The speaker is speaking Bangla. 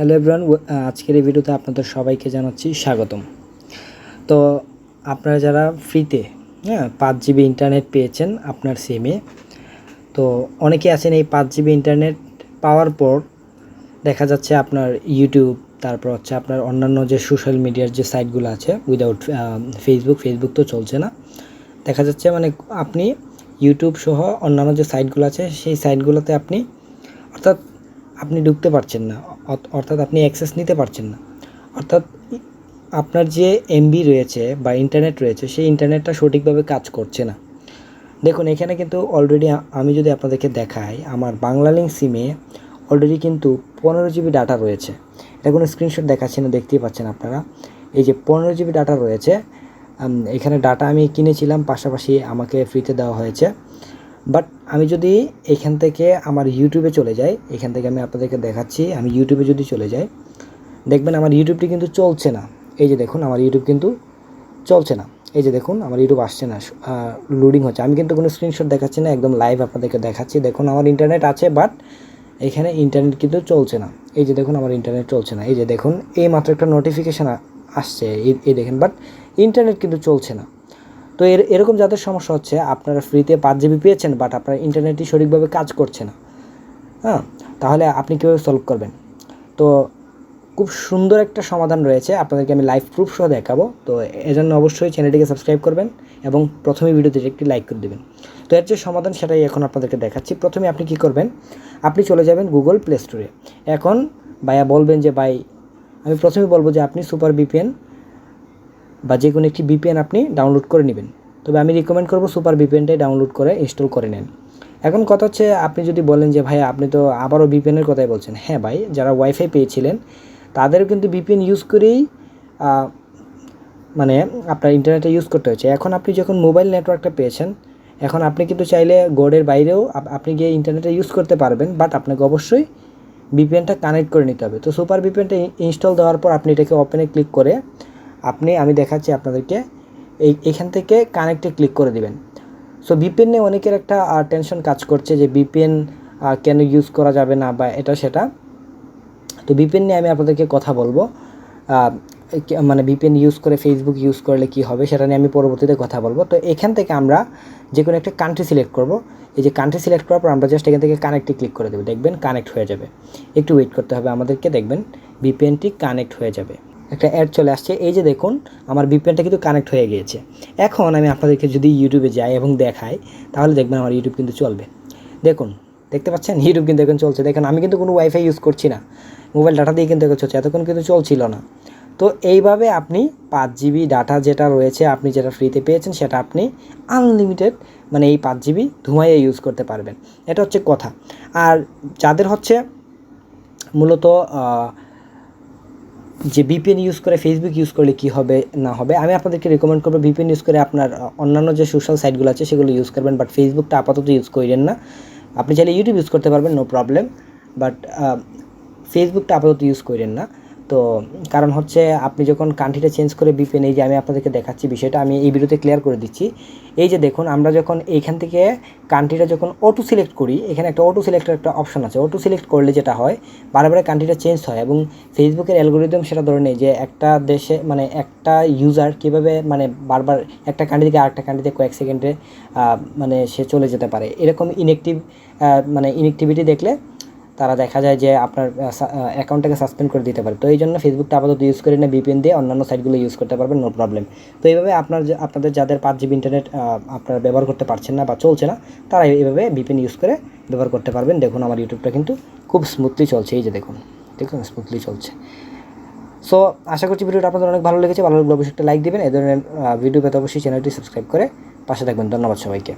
হ্যালো এভরান আজকের এই ভিডিওতে আপনাদের সবাইকে জানাচ্ছি স্বাগতম। তো আপনারা যারা ফ্রিতে হ্যাঁ পাঁচ জিবি ইন্টারনেট পেয়েছেন আপনার সিমে তো অনেকে আছেন এই পাঁচ জিবি ইন্টারনেট পাওয়ার পর দেখা যাচ্ছে আপনার ইউটিউব তারপর হচ্ছে আপনার অন্যান্য যে সোশ্যাল মিডিয়ার যে সাইটগুলো আছে উইদাউট ফেসবুক ফেসবুক তো চলছে না। দেখা যাচ্ছে মানে আপনি ইউটিউব সহ অন্যান্য যে সাইটগুলো আছে, সেই সাইটগুলোতে আপনি, অর্থাৎ আপনি ঢুকতে পারছেন না। অর্থাৎ আপনি অ্যাক্সেস নিতে পারছেন না। অর্থাৎ আপনার যে এমবি রয়েছে বা ইন্টারনেট রয়েছে, সেই ইন্টারনেটটা সঠিকভাবে কাজ করছে না। দেখুন, এখানে কিন্তু অলরেডি আমি যদি আপনাদেরকে দেখাই, আমার বাংলা লিঙ্ক সিমে অলরেডি কিন্তু পনেরো জিবি ডাটা রয়েছে। এটা কোনো স্ক্রিনশট দেখাচ্ছি না, দেখতেই পাচ্ছেন আপনারা। এই যে পনেরো জিবি ডাটা রয়েছে এখানে ডাটা আমি কিনেছিলাম, পাশাপাশি আমাকে ফ্রিতে দেওয়া হয়েছে। বাট আমি যদি এখান থেকে আমার ইউটিউবে চলে যাই, এখান থেকে আমি আপনাদেরকে দেখাচ্ছি, আমি ইউটিউবে যদি চলে যাই, দেখবেন আমার ইউটিউবটি কিন্তু চলছে না। এই যে দেখুন, আমার ইউটিউব কিন্তু চলছে না। এই যে দেখুন, আমার ইউটিউব আসছে না। লোডিং হচ্ছে। আমি কিন্তু কোনো স্ক্রিনশট দেখাচ্ছি না, একদম লাইভ আপনাদেরকে দেখাচ্ছি। দেখুন, আমার ইন্টারনেট আছে বাট এখানে ইন্টারনেট কিন্তু চলছে না। এই যে দেখুন, আমার ইন্টারনেট চলছে না। এই যে দেখুন এই মাত্র একটা নোটিফিকেশান আসছে। এই দেখেন বাট ইন্টারনেট কিন্তু চলছে না। তো এর, এরকম যাদের সমস্যা হচ্ছে, আপনারা ফ্রিতে পাঁচ জিবি পেয়েছেন বাট আপনার ইন্টারনেটটি সঠিকভাবে কাজ করছে না। হ্যাঁ? তাহলে আপনি কীভাবে সলভ করবেন? তো খুব সুন্দর একটা সমাধান রয়েছে। আপনাদেরকে আমি লাইভ প্রুফ সহ দেখাবো। তো এজন্য অবশ্যই চ্যানেলটিকে সাবস্ক্রাইব করবেন এবং প্রথমে ভিডিওতে একটি লাইক করে দেবেন। তো এর যে সমাধান, সেটাই এখন আপনাদেরকে দেখাচ্ছি। প্রথমে আপনি কি করবেন? আপনি চলে যাবেন গুগল প্লে স্টোরে এখন ভাইয়া বলবেন যে, ভাই, আমি প্রথমে বলব যে, আপনি সুপার বিপিএন বা যে কোনো একটি বিপিএন আপনি ডাউনলোড করে নেবেন। তবে আমি রিকমেন্ড করব সুপার বিপিএনটাই ডাউনলোড করে ইনস্টল করে নেন। এখন কথা হচ্ছে, আপনি যদি বলেন যে, ভাই, আপনি তো আবারও বিপিএনের কথাই বলছেন। হ্যাঁ ভাই, যারা ওয়াইফাই পেয়েছিলেন, তাদেরও কিন্তু বিপিএন ইউজ করেই মানে আপনার ইন্টারনেটে ইউজ করতে হচ্ছে এখন আপনি যখন মোবাইল নেটওয়ার্কটা পেয়েছেন, এখন আপনি কিন্তু চাইলে গোডের বাইরেও আপনি গিয়ে ইন্টারনেটে ইউজ করতে পারবেন বাট আপনাকে অবশ্যই বিপিএনটা কানেক্ট করে নিতে হবে। তো সুপার বিপিএনটা ইনস্টল দেওয়ার পর আপনি এটাকে ওপেনে ক্লিক করে আপনি, আমি দেখাচ্ছি আপনাদেরকে। এই, এখান থেকে কানেক্টে ক্লিক করে দিবেন। সো ভিপিএন নিয়ে অনেকের একটা টেনশন কাজ করছে যে ভিপিএন কেন ইউজ করা যাবে না বা এটা সেটা। তো ভিপিএন নিয়ে আমি আপনাদেরকে কথা বলব। মানে ভিপিএন ইউজ করে ফেসবুক ইউজ করলে কি হবে সেটা নিয়ে আমি পরবর্তীতে কথা বলব। তো এখান থেকে আমরা যে কোনো একটা কান্ট্রি সিলেক্ট করব। এই যে কান্ট্রি সিলেক্ট করার পর আমরা জাস্ট এখান থেকে কানেক্টে ক্লিক করে দেবো। দেখবেন কানেক্ট হয়ে যাবে। একটু ওয়েট করতে হবে আমাদেরকে। দেখবেন ভিপিএনটি কানেক্ট হয়ে যাবে। একটা অ্যাড চলে আসছে। এই যে দেখুন, আমার ভিপিএনটা কিন্তু কানেক্ট হয়ে গিয়েছে। এখন আমি আপনাদেরকে যদি ইউটিউবে যাই এবং দেখাই, তাহলে দেখবেন আমার ইউটিউব কিন্তু চলবে। দেখুন, দেখতে পাচ্ছেন? ইউটিউব কিন্তু এখন চলছে। দেখেন, আমি কিন্তু কোনো ওয়াইফাই ইউজ করছি না। মোবাইল ডাটা দিয়ে কিন্তু এখন চলছে। এতক্ষণ কিন্তু চলছিল না। তো এইভাবে আপনি পাঁচ জিবি ডাটা যেটা রয়েছে, আপনি যেটা ফ্রিতে পেয়েছেন, সেটা আপনি আনলিমিটেড মানে এই পাঁচ জিবি ধুমাইয়ে ইউজ করতে পারবেন। এটা হচ্ছে কথা। আর যাদের হচ্ছে মূলত যে ভিপিএন ইউজ করে ফেসবুক ইউজ করলে কি হবে, না হবে, আমি আপনাদেরকে রেকমেন্ড করব ভিপিএন ইউজ করে আপনার অন্যান্য যে সোশ্যাল সাইটগুলো আছে সেগুলো ইউজ করবেন বাট ফেসবুকটা আপাতত ইউজ করেন না। আপনি চাইলে ইউটিউব ইউজ করতে পারবেন নো প্রবলেম বাট ফেসবুকটা আপাতত ইউজ করেন না। তো কারণ হচ্ছে আপনি যখন কান্ট্রিটা চেঞ্জ করে বিপিএন এই যে আমি আপনাদেরকে দেখাচ্ছি বিষয়টা, আমি এই ভিডিওতে ক্লিয়ার করে দিচ্ছি। এই যে দেখুন, আমরা যখন এইখান থেকে কান্ট্রিটা যখন অটো সিলেক্ট করি, এখানে একটা অটো সিলেক্টের একটা অপশন আছে। অটো সিলেক্ট করলে যেটা হয় বারে কান্ট্রিটা চেঞ্জ হয় এবং ফেসবুকের অ্যালগোরিদম সেটা ধরে নেই যে একটা দেশে মানে একটা ইউজার কীভাবে মানে বারবার একটা কান্ট্রি থেকে আরেকটা কান্ট্রিতে কয়েক সেকেন্ডে মানে সে চলে যেতে পারে। এরকম ইনএক্টিভ মানে ইনএক্টিভিটি দেখলে তারা দেখা যায় যে আপনার অ্যাকাউন্টটাকে সাসপেন্ড করে দিতে পারে। তো এই জন্য ফেসবুকটা আপাতত ইউজ করে না বিপিএন দিয়ে, অন্যান্য সাইটগুলো ইউজ করতে পারবেন নো প্রবলেম তো এইভাবে আপনার আপনাদের যাদের পাঁচ জিবি ইন্টারনেট আপনারা ব্যবহার করতে পারছেন না বা চলছে না, তারা এইভাবে বিপিএন ইউজ করে ব্যবহার করতে পারবেন। দেখুন আমার ইউটিউবটা কিন্তু খুব স্মুথলি চলছে, এই যে দেখুন। দেখুন স্মুথলি চলছে। সো আশা করছি ভিডিওটা আপনাদের অনেক ভালো লেগেছে। ভালো লাগলে অবশ্যই একটা লাইক দেবেন। এই ধরনের ভিডিও পেতে অবশ্যই চ্যানেলটি সাবস্ক্রাইব করে পাশে থাকবেন। ধন্যবাদ সবাইকে।